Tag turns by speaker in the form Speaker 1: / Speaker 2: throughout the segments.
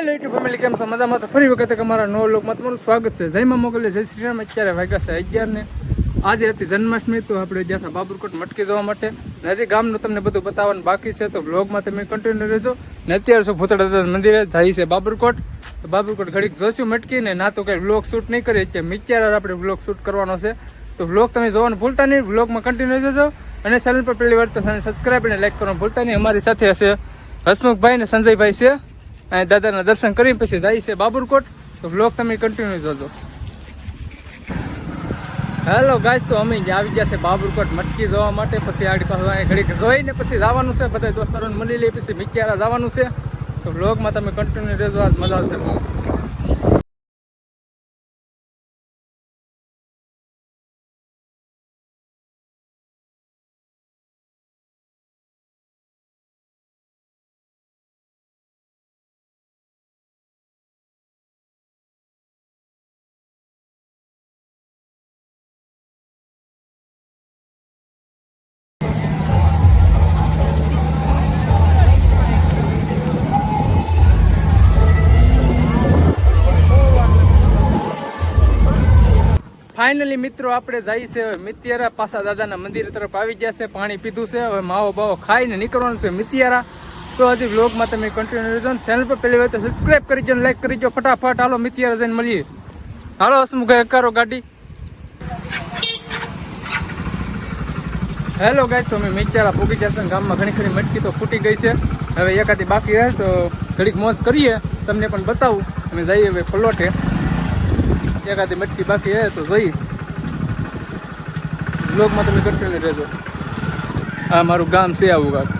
Speaker 1: Hello YouTube family કેમ છો? મજામાં? તો ફરી વખતે અમારા નવો લોકમાં તમારું સ્વાગત છે. જયમાં મોકલે જય શ્રી રામ. અત્યારે વાગ્યા છે અગિયાર ને. આજે હતી જન્માષ્ટમી, તો આપણે ગયા હતા બાબરકોટ મટકી જવા માટે. ને હજી ગામનું તમને બધું બતાવવાનું બાકી છે, તો બ્લોગમાં તમે કન્ટિન્યુ રહેજો. ને અત્યારે શું ભૂતળા મંદિરે જાય છે બાબરકોટ. તો બાબરકોટ ઘડીક જોશું મટકી ને, ના તો કઈ બ્લોગ શૂટ નહીં કરીએ. કે મિત્યાર આપણે બ્લોગ શૂટ કરવાનો છે. તો બ્લોગ તમે જોવાનું ભૂલતા નહીં. બ્લોગમાં કન્ટિન્યુ રહેજો અને ચેનલ પર પહેલી વાર તો સબસ્ક્રાઈબ અને લાઈક કરવાનું ભૂલતા નહીં. અમારી સાથે હશે હસમુખભાઈ ને સંજયભાઈ છે. અને દાદાના દર્શન કરી પછી જાય છે બાબરકોટ તો બ્લોગ તમે કન્ટિન્યુ જોજો. હેલો ગાઈસ તો અમે આવી ગયા છે બાબરકોટ મટકી જવા માટે. પછી આગળ પાસે ઘડીક જોઈને પછી જવાનું છે. બધા દોસ્તારોને મળી લઈ પછી મિક્યારા જવાનું છે. તો બ્લોગમાં તમે કન્ટિન્યુ રહેજો. આજ મજા આવશે. ફાઇનલી મિત્રો, આપણે જઈ છે મિત્યારા પાછા દાદાના મંદિર તરફ આવી ગયા છે, પાણી પીધું છે, હવે માવો બાવો ખાઈને નીકળવાનું છે મિતિયારા. તો હજી બ્લોગમાં તમે કન્ટિન્યુ રહેજો ચેનલ પર પહેલી વાર તો સબસ્ક્રાઇબ કરી દો લાઈક કરી દો. ફટાફટ, હાલો, મિતિયારા જઈને મળીએ. હાલો, હસમુખ કરો ગાડી. હેલો ગાય તો અમે મિતિયારા પૂગી જશે ગામમાં ઘણી ખરી મટકી તો ફૂટી ગઈ છે. હવે એકાદી બાકી રહે તો ઘડીક મોજ કરીએ. તમને પણ બતાવું. અમે જઈએ હવે પલોટે એકાદી મટકી બાકી હે તો જોઈ. બ્લોગમાં તમે કન્ટિન્યુ રહેજો. આ મારું ગામ છે આવું કાક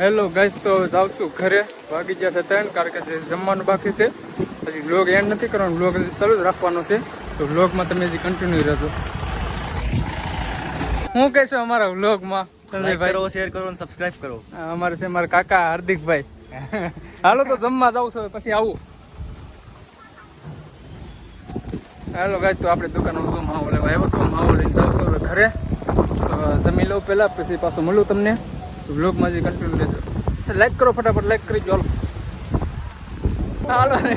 Speaker 1: હેલો ગાઈસ તો છું ઘરે. વાગી ગયા છે ત્રણ કારણ કે જે જમવાનું બાકી છે. પછી બ્લોગ એન્ડ નથી કરવાનો બ્લોગ શરૂ જ રાખવાનો છે. તો બ્લોગમાં તમે હજી કન્ટિન્યુ રહેજો. હું કહેશો અમારા બ્લોગમાં સંજયભાઈ
Speaker 2: કરો શેર કરો અને સબસ્ક્રાઇબ કરો.
Speaker 1: અમારે છે મારા કાકા હાર્દિકભાઈ. હાલો તો જમવા જાઉં છું પછી આવું. હાલો ગાય તો આપણે દુકાનનો શું માવો લેવા આવ્યો તો માવો લઈને જાઉં છું ઘરે. જમી લઉં પહેલાં પછી પાછું મળું તમને. બ્લોગમાં જે કન્ટિન્યુ લેજો. લાઈક કરો ફટાફટ લાઈક કરી જો હાલો. ને